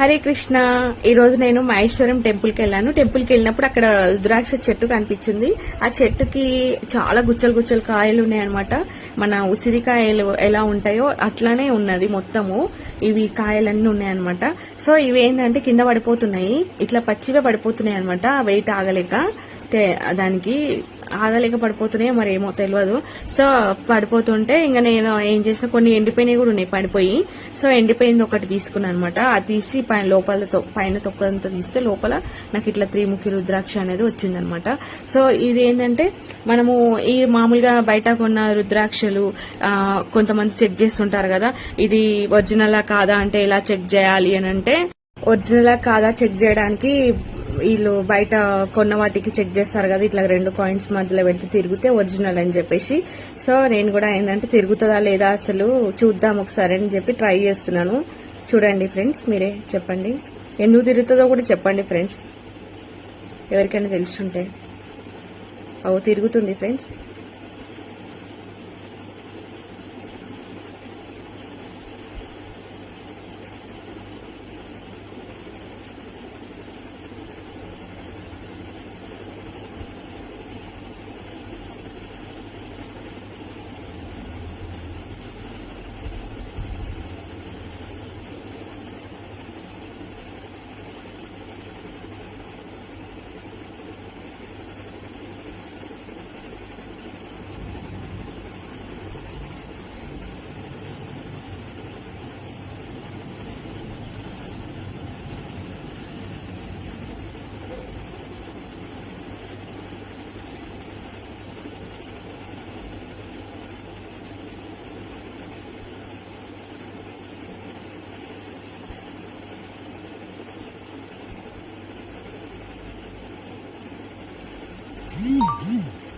హరే కృష్ణ. ఈ రోజు నేను మహేశ్వరం టెంపుల్కి వెళ్ళాను. టెంపుల్కి వెళ్ళినప్పుడు అక్కడ రుద్రాక్ష చెట్టు కనిపించింది. ఆ చెట్టుకి చాలా గుచ్చలు గుచ్చలు కాయలు ఉన్నాయన్నమాట. మన ఉసిరికాయలు ఎలా ఉంటాయో అట్లానే ఉన్నది మొత్తము. ఇవి కాయలన్నీ ఉన్నాయన్నమాట. సో ఇవి ఏంటంటే కింద పడిపోతున్నాయి. ఇట్లా పచ్చిగా పడిపోతున్నాయి అనమాట వెయిట్ ఆగలేక. దానికి ఆగలేక పడిపోతున్నాయో మరి ఏమో తెలియదు సో పడిపోతుంటే ఇంకా నేను ఏం చేసిన కొన్ని ఎండిపోయినవి కూడా ఉన్నాయి పడిపోయి. సో ఎండిపోయింది ఒకటి తీసుకున్నాను అనమాట అది తీసి పైన లోపల పైన తొక్కదంతా తీస్తే లోపల నాకు ఇట్లా త్రిముఖి రుద్రాక్ష అనేది వచ్చిందనమాట. సో ఇది ఏంటంటే మనము ఈ మామూలుగా బయట కొన్న రుద్రాక్షలు కొంతమంది చెక్ చేస్తుంటారు కదా ఇది ఒరిజినలా కాదా అంటే ఎలా చెక్ చేయాలి అని అంటే ఒరిజినలా కాదా చెక్ చేయడానికి వీళ్ళు బయట కొన్న వాటికి చెక్ చేస్తారు కదా ఇట్లా రెండు కాయిన్స్ మధ్యలో పెడితే తిరిగితే ఒరిజినల్ అని చెప్పేసి. సో నేను కూడా ఏంటంటే తిరుగుతుందా లేదా అసలు చూద్దాం ఒకసారి అని చెప్పి ట్రై చేస్తున్నాను. చూడండి ఫ్రెండ్స్ మీరే చెప్పండి. ఎందుకు తిరుగుతుందో కూడా చెప్పండి ఫ్రెండ్స్ ఎవరికైనా తెలుసుంటే. ఓ తిరుగుతుంది ఫ్రెండ్స్ Uhum.